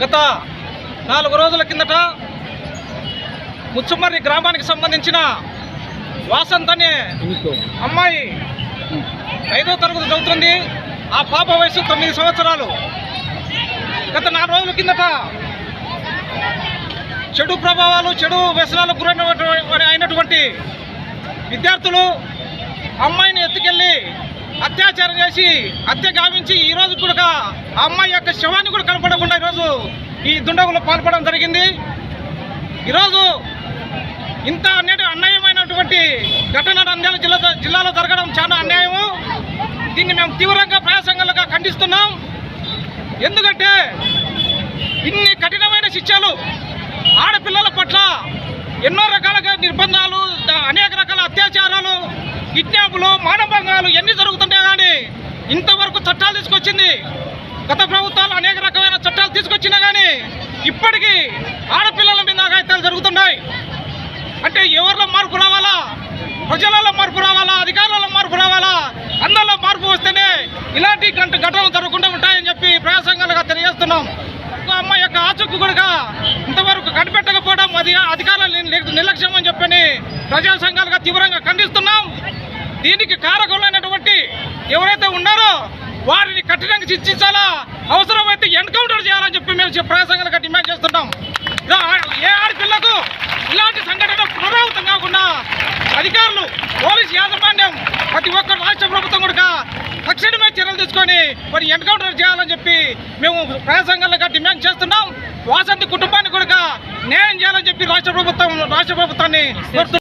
గత నాలుగు రోజుల కిందట ముచ్చుమర్రి గ్రామానికి సంబంధించిన వాసంత్ అనే అమ్మాయి ఐదో తరగతి చదువుతుంది. ఆ పాప వయసు తొమ్మిది సంవత్సరాలు. గత నాలుగు రోజుల కిందట చెడు ప్రభావాలు చెడు వ్యసనాలకు గురైన అయినటువంటి విద్యార్థులు అమ్మాయిని ఎత్తుకెళ్ళి అత్యాచారం చేసి హత్య గావించి ఈ రోజు కూడా ఆ అమ్మాయి యొక్క శవాన్ని కూడా కనపడకుండా ఈరోజు ఈ దుండగులు పాల్పడడం జరిగింది. ఈరోజు ఇంత అనేది అన్యాయమైనటువంటి ఘటన నంద్యాల జిల్లా జిల్లాలో జరగడం చాలా అన్యాయము. దీన్ని మేము తీవ్రంగా ప్రయాసంగా ఖండిస్తున్నాం. ఎందుకంటే ఇన్ని కఠినమైన శిక్షలు ఆడపిల్లల పట్ల ఎన్నో రకాలుగా నిర్బంధాలు అనేక రకాల అత్యాచారాలు కిడ్నాపులు మానభంగాలు ఎన్ని జరుగుతుంటాయి కానీ ఇంతవరకు చట్టాలు తీసుకొచ్చింది గత ప్రభుత్వాలు అనేక రకమైన చట్టాలు తీసుకొచ్చినా కానీ ఇప్పటికీ ఆడపిల్లల మీద అఘాయిత్యాలు జరుగుతున్నాయి. అంటే ఎవరిలో మార్పు రావాలా? ప్రజలలో మార్పు రావాలా? అధికారులలో మార్పు రావాలా? అందరిలో మార్పు వస్తేనే ఇలాంటి గంట ఘటనలు జరగకుండా ఉంటాయని చెప్పి ప్రయాసంగాలుగా తెలియజేస్తున్నాం. ఒక అమ్మాయి యొక్క ఆచూకు కూడా ఇంతవరకు కనిపెట్టకపోవడం అది అధికారుల నిర్లక్ష్యం అని చెప్పని ప్రజా సంఘాలుగా తీవ్రంగా ఖండిస్తున్నాం. దీనికి కారకులైనటువంటి ఎవరైతే ఉన్నారో వాళ్ళకి శిక్షించాలా అవసరమైతే ఎన్కౌంటర్ చేయాలని చెప్పి మేము ప్రయాసంగా డిమాండ్ చేస్తున్నాం ఏ ఆడపిల్లకు ఇలాంటి సంఘటన పునరావృతం కాకుండా అధికారులు పోలీస్ యాజమాన్యం ప్రతి ఒక్క రాష్ట్ర ప్రభుత్వం కూడా తక్షణమే చర్యలు తీసుకొని మరి ఎన్కౌంటర్ చేయాలని చెప్పి మేము ప్రయాసంగా డిమాండ్ చేస్తున్నాం వాసంతి కుటుంబానికి కూడా న్యాయం చేయాలని చెప్పి రాష్ట్ర ప్రభుత్వం రాష్ట్ర ప్రభుత్వాన్ని